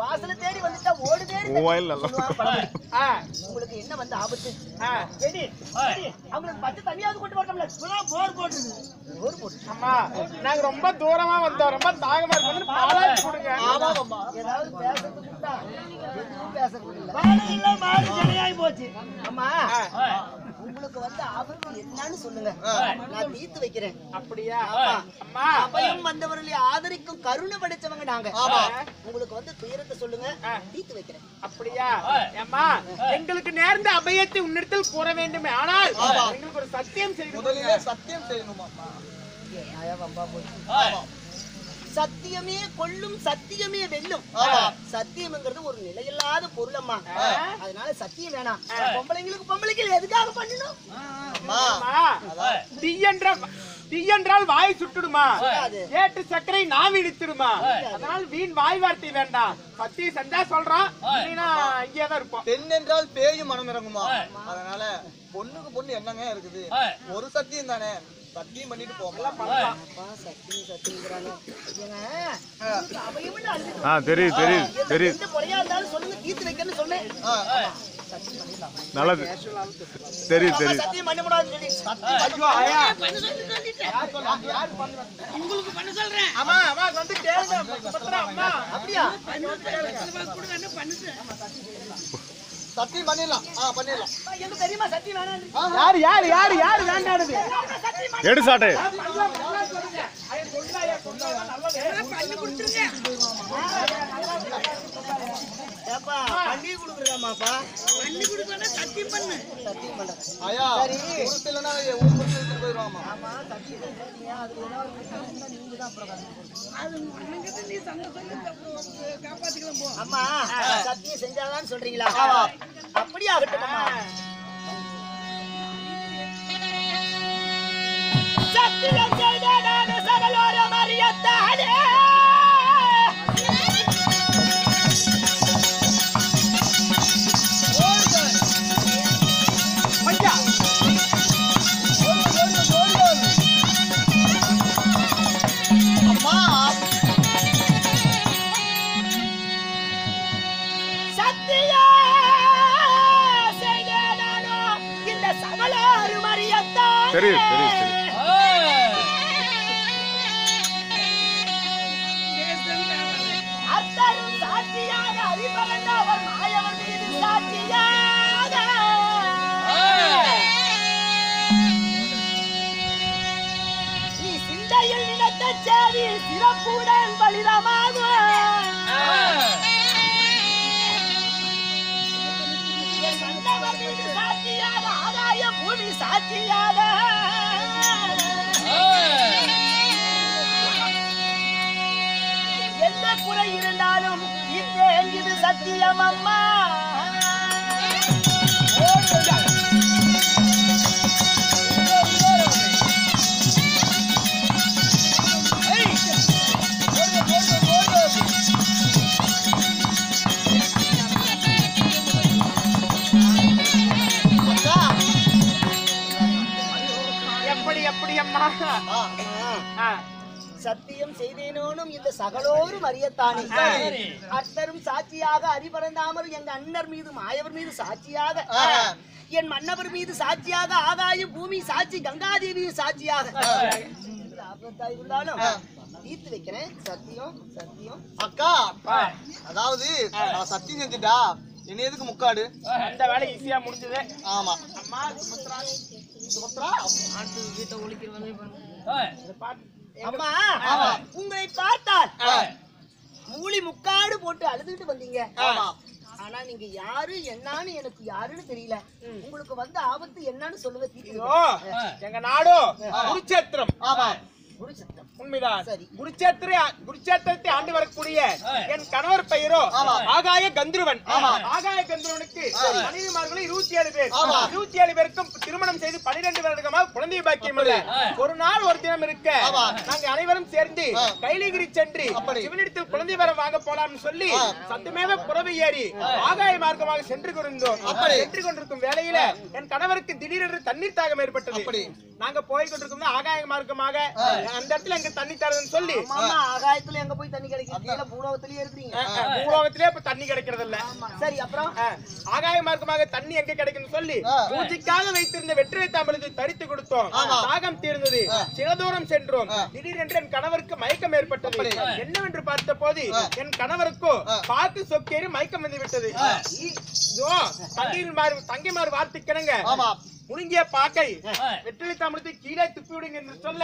வாசல தேடி வந்துட்டா ஓடு தேடி மொபைல் நல்லா உங்களுக்கு என்ன வந்து ஆபத்து? வெடி. அவங்களுக்கு பச்சை தண்ணியாவது கொண்டு வரணும்ல. இப்பதான் போர் போட்டுருது போர் போட்டு அம்மா நாங்க ரொம்ப தூரமா வந்தோம். ரொம்ப தாகமா இருக்கு பாலாச்சு கொடுங்க. ஏதாவது பேசுறதுக்கு உண்டா? எதுவும் பேசுறதுக்கு இல்ல. வாழையில மாடு ஜனையாகி போச்சு. அம்மா உங்களுக்கு வந்து ஆபத்து என்னன்னு சொல்லுங்க. நான் தீர்த்து வைக்கிறேன். அப்படியா? ஆமா. அம்மா. அபயம் வந்தவர்களை ஆதரிக்கும் கருணை படைச்சவங்க நாங்க. உங்களுக்கு வந்து துயரத்தை சொல்லுங்க. தீர்த்து வைக்கிறேன். அப்படியா? அம்மா எங்களுக்கு நேர்ந்த அபயத்தை உன்னிடத்தில் கூற வேண்டுமே. ஆனால் எங்களுக்கு ஒரு சத்தியம் முதலிலே சத்தியம் செய்யணுமா வம்பா. சத்தியமே கொல்லும் சத்தியமே வெல்லும். சத்தியம்ங்கிறது ஒரு நிலையில்லாத பொருள் அம்மா. அதனால சத்தியம் வேணாம். பொம்பளைங்களுக்கு பொம்பளைக்கு எதுக்காக பண்ணணும்? அம்மா, தீயென்ற தீயென்றால் வாய் சுட்டுடுமா. ஏட்டு சர்க்கரை நாவி இழுத்துடுமா அதனால் வீண் வாய் வார்த்தை வேண்டாம். சத்திய செஞ்சா சொல்றான் இல்லைன்னா இங்கே தான் இருப்போம். பெண் என்றால் பேயும் மனம் இறங்குமா? அதனால பொண்ணுக்கு பொண்ணு என்னங்க இருக்குது? ஒரு சத்தியம் தானே. சத்தியம் பண்ணிட்டு போகலாம் தெரியுது தெரியுது தெரியுது. நல்லது. தெரியுது அப்பா, தெரியுது சத்தியம் பண்ணிடலாம். ஆ பண்ணிடலாம். தெரியுமா? சத்தியம் வேணாம் யாரு யாரு யாரு யாரு வேண்டாடுது எடு சாட்டை. பண்ணி கொடுக்குறாமாப்பா பண்ணி சத்தியம் பண்ணு சத்தியம் ஐயா ஊர் போயிடுவாமா ஆமா சத்தியம் அப்புறம் அம்மா சத்தியம் செஞ்சாதான் சொல்றீங்களா அப்படியே சத்தியம் செய்த சாட்சியாக எந்த குறை இருந்தாலும் இது சத்தியம் அம்மா. சத்தியம் செய்தேனோனும் இந்த சகலோரும் அறியத்தானே. அத்தரும் சாட்சியாக அறிபறந்தாமரும் எங்க அண்ணர் மீது மாயவர் மீது சாட்சியாக. என் மன்னவர் மீது சாட்சியாக ஆகாயம் பூமி சாட்சி கங்காதேவியும் சாட்சியாக. இருந்தாலும் தீர்த்து வைக்கிறேன். சத்தியம் சத்தியம். அக்கா அதாவது சத்தியம் செஞ்சுட்டா என்ன எதுக்கு முக்காடு? அந்த வேலை ஈஸியா முடிஞ்சது. ஆமா. அம்மா சுபத்ரா சுபத்ரா இதை பாத்து- அம்மா உங்களை பார்த்தால் மூலி முக்காடு போட்டு அழுதுகிட்டு வந்தீங்க. ஆமா. ஆனா நீங்க யாரு என்னன்னு எனக்கு யாருன்னு தெரியல. உங்களுக்கு வந்து ஆபத்து என்னன்னு ஐயோ, எங்க நாடோ குருச்சேத்திரம். ஆமா. குரு சத்தம் உண்மைதான். குருச்சேத்திர குருச்சேத்திரத்தை ஆண்டு வரக்கூடிய என் கணவர் பெயரோ ஆகாய கந்துருவன். ஆகாய கந்துருவனுக்கு மனைவிமார்களும் இருபத்தி ஏழு பேர். இருபத்தி ஏழு பேருக்கும் திருமணம் செய்து பன்னிரண்டு வருடமாக குழந்தை பாக்கியம் இல்ல. ஒரு நாள் ஒரு தினம் இருக்க நாங்க அனைவரும் சேர்ந்து கைலிகிரி சென்று சிவனிடத்தில் குழந்தை வரம் வாங்க போலாம்னு சொல்லி சத்தமேவ புறவை ஏறி ஆகாய மார்க்கமாக சென்று கொண்டிருந்தோம். சென்று கொண்டிருக்கும் வேளையில என் கணவருக்கு திடீரென்று தண்ணீர் தாகம் ஏற்பட்டது. நாங்க போய் கொண்டிருக்கும் ஆகாய மார்க்கமாக அந்த இடத்துல எங்க தண்ணி தருதுன்னு சொல்லி. ஆமா ஆகாயத்துல எங்க போய் தண்ணி கிடைக்கும் கீழே பூலோகத்திலேயே அஹ், பூலோகத்திலே இப்ப தண்ணி கிடைக்கிறது இல்ல சரி அப்புறம்? ஆகாய மார்க்கமாக தண்ணி எங்க கிடைக்கும்னு சொல்லி பூஜைக்காக வைத்திருந்த வெற்றிலை தாம்பலத்தை தரித்து கொடுத்தோம். தாகம் தீர்ந்தது. சில தூரம் சென்றோம். திடீரென்று என் கணவருக்கு மயக்கம் ஏற்பட்டது. என்னவென்று பார்த்த போது என் கணவருக்கோ பார்த்து சொக்கேறி மயக்கம் வந்து விட்டது மாறு தங்கைமார் வார்த்தைக்கிணங்க முழுங்கிய பாக்கை. வெற்றிலை தாம்பலத்தை கீழே துப்பி விடுங்க என்று சொல்ல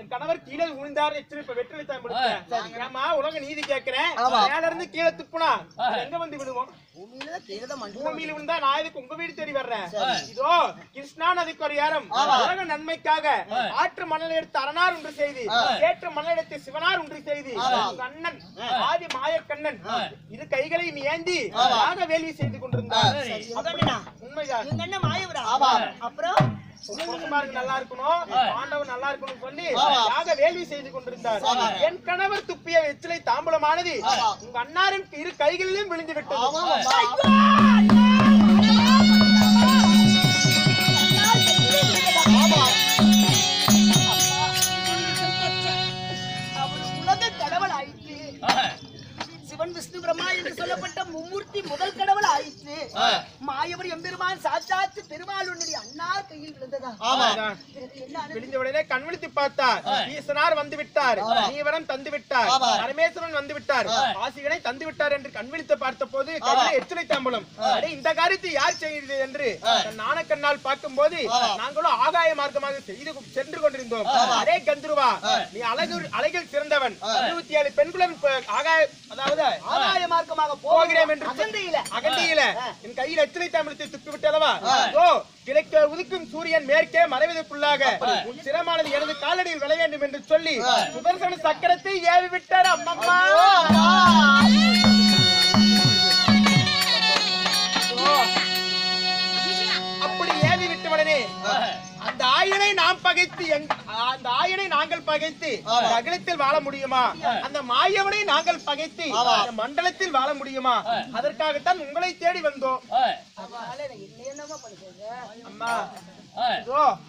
என் கணவர் கீழே விழுந்தார் எச்சரிப்ப வெற்றிலை தாம்பலத்தை. ஏமா உலக நீதி கேட்கிறேன். மேல இருந்து கீழே துப்புனா எங்க வந்து விடுவோம்? பூமியில விழுந்தா நான் இதுக்கு உங்க வீடு தேடி வர்றேன்? இதோ கிருஷ்ணா நதிக்கு ஒரு ஏரம் உலக நன்மைக்காக ஆற்று மணல் எடுத்து அரணார் ஒன்று செய்து ஏற்று மணல் எடுத்து சிவனார் ஒன்று செய்து. உங்க அண்ணன் ஆதி மாயக்கண்ணன் இரு கைகளையும் ஏந்தி வேள்வி செய்து கொண்டிருந்தார்? உண்மைதான். மாயவரா? அப்புறம் குமாருக்கு நல்லா இருக்கணும் பாண்டவன் நல்லா இருக்கணும் சொல்லி யாக வேள்வி செய்து கொண்டிருந்தார். என் கணவர் துப்பிய வெற்றிலை தாம்பூலமானது உங்க அன்னாரின் இரு கைகளிலும் விழுந்து விட்டது. வந்து விட்டார் ஆசிகனை தந்து விட்டார் என்று கண் விழித்து பார்த்த போது எச்சனை தாம்பலம். அடே இந்த காரியத்தை யார் செய்கிறது என்று நாணக்கண்ணால் பார்க்கும் போது நாங்களும் ஆகாய மார்க்கமாக செய்து சென்று கொண்டிருந்தோம். அரே கந்துருவா நீ அழகு அழகில் சிறந்தவன். இருபத்தி ஏழு பெண்குலம் ப- ஆகாய அதாவது ஆகாய மார்க்கமாக போகிறேன் என்று அகண்டியில. என் கையில் எத்தனை தாமிரத்தை துப்பி விட்டளவா ஓ கிழக்கு உதிக்கும் சூரியன் மேற்கே மறைவதற்குள்ளாக சிரமானது எனது காலடியில் விழ வேண்டும் என்று சொல்லி சுதர்சன சக்கரத்தை ஏவி விட்டார் அம்மம்மா. அப்படி ஏவி விட்டவுடனே அந்த ஆயனை நாம் பகைத்து எங்- ஆயனை நாங்கள் பகைத்து அகிலத்தில் வாழ முடியுமா? அந்த மாயவனை நாங்கள் பகைத்து மண்டலத்தில் வாழ முடியுமா? அதற்காகத்தான் உங்களை தேடி வந்தோம். அம்மா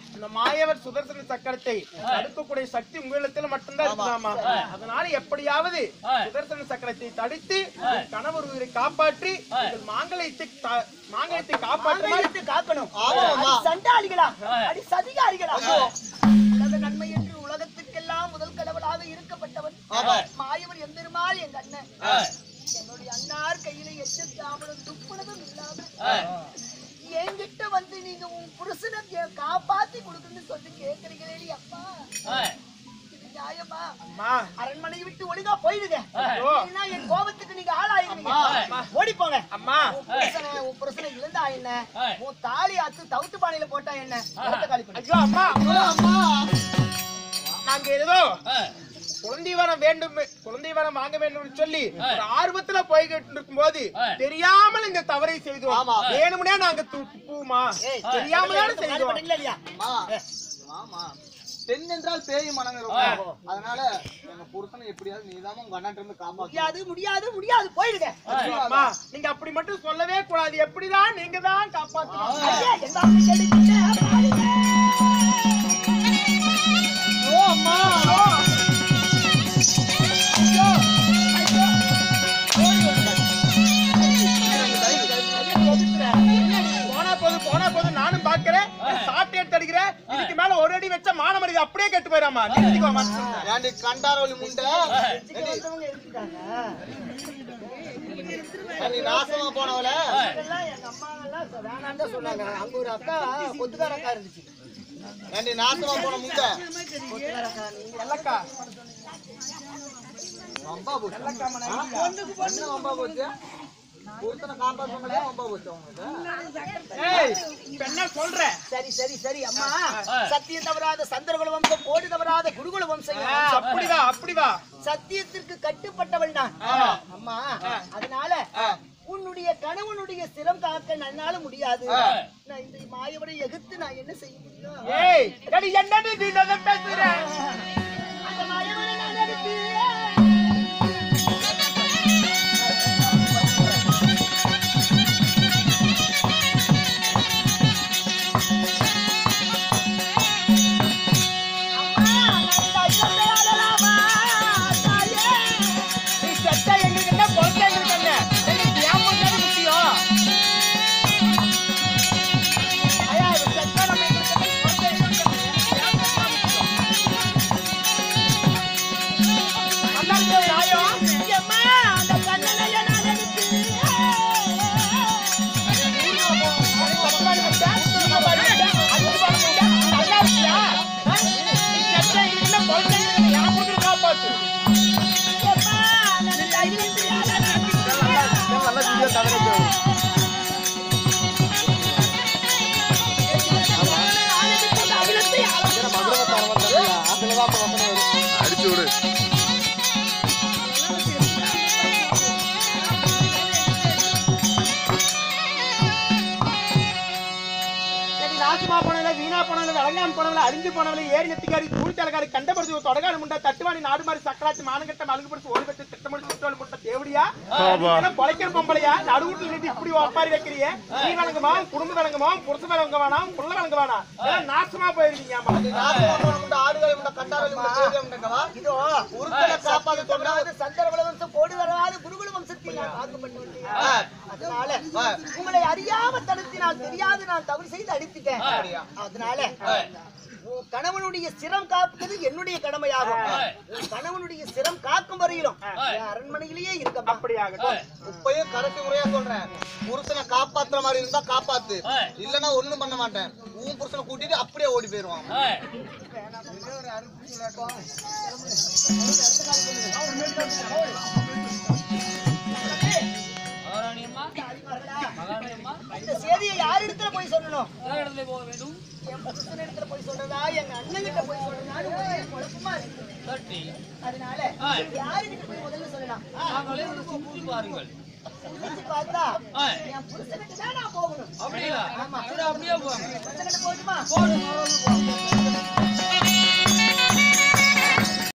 இந்த மாயவர் சுதர்சன சக்கரத்தை தடுக்கக்கூடிய சக்தி உங்களிடத்தில் மட்டும்தான் இருக்குதாமா அதனால எப்படியாவது சுதர்சன சக்கரத்தை தடுத்து கணவர் உயிரை காப்பாற்றி உங்கள் மாங்கலயத்தை கா- மாங்கலயத்தை காப்பாற்றுமாறு மாங்கல்யத்தை காக்கணும். சண்டாளிகளா? அடி சதிகாரிகளா? உலக நன்மை என்று உலகத்துக்கெல்லாம் முதல் கடவுளாக இருக்கப்பட்டவன். மாயவர் எம்பெருமாள் எங்க அண்ணன். என்னுடைய அண்ணார் கையில எச்ச தாமரம் துப்புனதும் இல்லாம என்கிட்ட வந்து நீங்க உன் புருஷனை காப்பாத்தி கொடுக்குன்னு சொல்லி கேக்குறீங்களேடி அப்பா. இது நியாயமா? அம்மா. அரண்மனையை விட்டு ஒழுங்கா போயிடுங்க. என் கோபத்துக்கு நீங்க ஆளாயிருவீங்க ஓடி போங்க. அம்மா. உன் புருஷனை இழந்தா என்ன? உன் தாலி ஆத்து தவிட்டு பானையில போட்டா என்ன. ஐயோ அம்மா. நாங்க ஏதோ குழந்தை வரம் வேண்டும் குழந்தை வரம் வாங்க வேண்டும் என்று சொல்லி ஒரு ஆர்வத்துல போய்கிட்டு இருக்கும் போது தெரியாமல் இந்த தவறை செய்தோம். வேணும்னே நாங்க துப்புமா ஏய், தெரியாம தானே இடத்த காலி செய்தோம் பெண் என்றால் பேய் மனங்க இருக்கும் அதனால எங்க புருஷனை எப்படியாவது நீதான் உங்க அண்ணன் இருந்து காப்பாத்து முடியாது முடியாது முடியாது. போயிடுங்க. நீங்க அப்படி மட்டும் சொல்லவே கூடாது. எப்படிதான் நீங்க தான் காப்பாத்தணும் மேல ஒரு அடி வச்சா மான மரியாதை அப்படியே கெட்டு போயிடாமா நிறுத்திக்கோமா ஏண்டி கண்டாரோலி முண்டை. நீ நாசமா போனவள? தான் சொன்னாங்க. அங்க ஒரு அக்கா கொத்துக்கார அக்கா இருந்துச்சு. ஏண்டி நாசமா போன முண்டை? கொத்துக்கார அக்கா நீங்க எல்லக்கா. வம்பா போச்சு. என்ன வம்பா போச்சு? சரி சரி சரி அம்மா. சத்தியம் தவறாத சந்திரகுல வம்சம் கோடி தவறாத குருகுல வம்சம் சத்தியத்திற்கு கட்டுப்பட்டவள் அம்மா அதனால உன்னுடைய கணவனுடைய சிரம் காக்க நன்னால முடியாது. நான் இந்த மாயவரை எதிர்த்து நான் என்ன செய்ய முடியும்? என்ன பேசுற? அந்த மாயவனை நான் അടിച്ചുകൂടെ எதிர்த்து போனவளை அழிஞ்சு போனவளை ஏறி நெத்திக்காரி தூள் தலைக்காரி கண்டபடுத்து தொடகாடு முண்டா தட்டுவாணி நாடு மாதிரி சக்கராச்சி மானங்கட்ட மலுங்குபடுத்து ஓடி வச்சு திட்டமிட்டு சுற்றோடு முட்டை தேவடியா. பொழைக்கிற பொம்பளையா? நடுவுட்டு நின்று இப்படி ஒப்பாரி வைக்கிறியே? நீ வழங்குமா? குடும்ப வழங்குமா? புருஷ வழங்க வேணாம் புள்ள வழங்க வேணாம். நாசமா போயிருக்கீங்க காப்பாத சொன்னா அதாவது சந்தர்வள வம்சம் கோடி வராது குருகுல வம்சத்தில் நான். அதனால. உங்களை அறியாம தடுத்தினால் தெரியாது நான் தவறு செய்து அடித்துட்டேன். அதனால கணவனுடைய சிரம் காப்பது என்னுடைய கடமையாகும். கணவனுடைய சிரம் காக்கும் வரையிலும் அரண்மனையிலேயே இருக்கப்பா அப்படியாகட்டும். இப்பயும் கடைசி முறையா சொல்றேன். புருஷனை காப்பாத்துற மாதிரி இருந்தா காப்பாத்து. இல்லன்னா ஒண்ணும் பண்ண மாட்டேன். உன் புருஷனை கூட்டிட்டு அப்படியே ஓடி போயிருவான். இந்த செய்தியை யார் இடத்துல போய் சொல்லணும்? இடத்துல போக வேண்டும் என் புருஷன் இடத்துல போய் சொல்றதா எங்க அண்ணன் கிட்ட போய் சொல்றதா குழப்பமா இருக்கு. அதனால யாருக்கிட்ட போய் முதல்ல சொல்லலாம்? நாங்களே பாருங்கள். சிந்திச்சு பார்த்தா ஆ. என் புருஷனுக்கு தான் நான் போகணும். அப்படியா? ஆமா. அப்படியே போடுங்க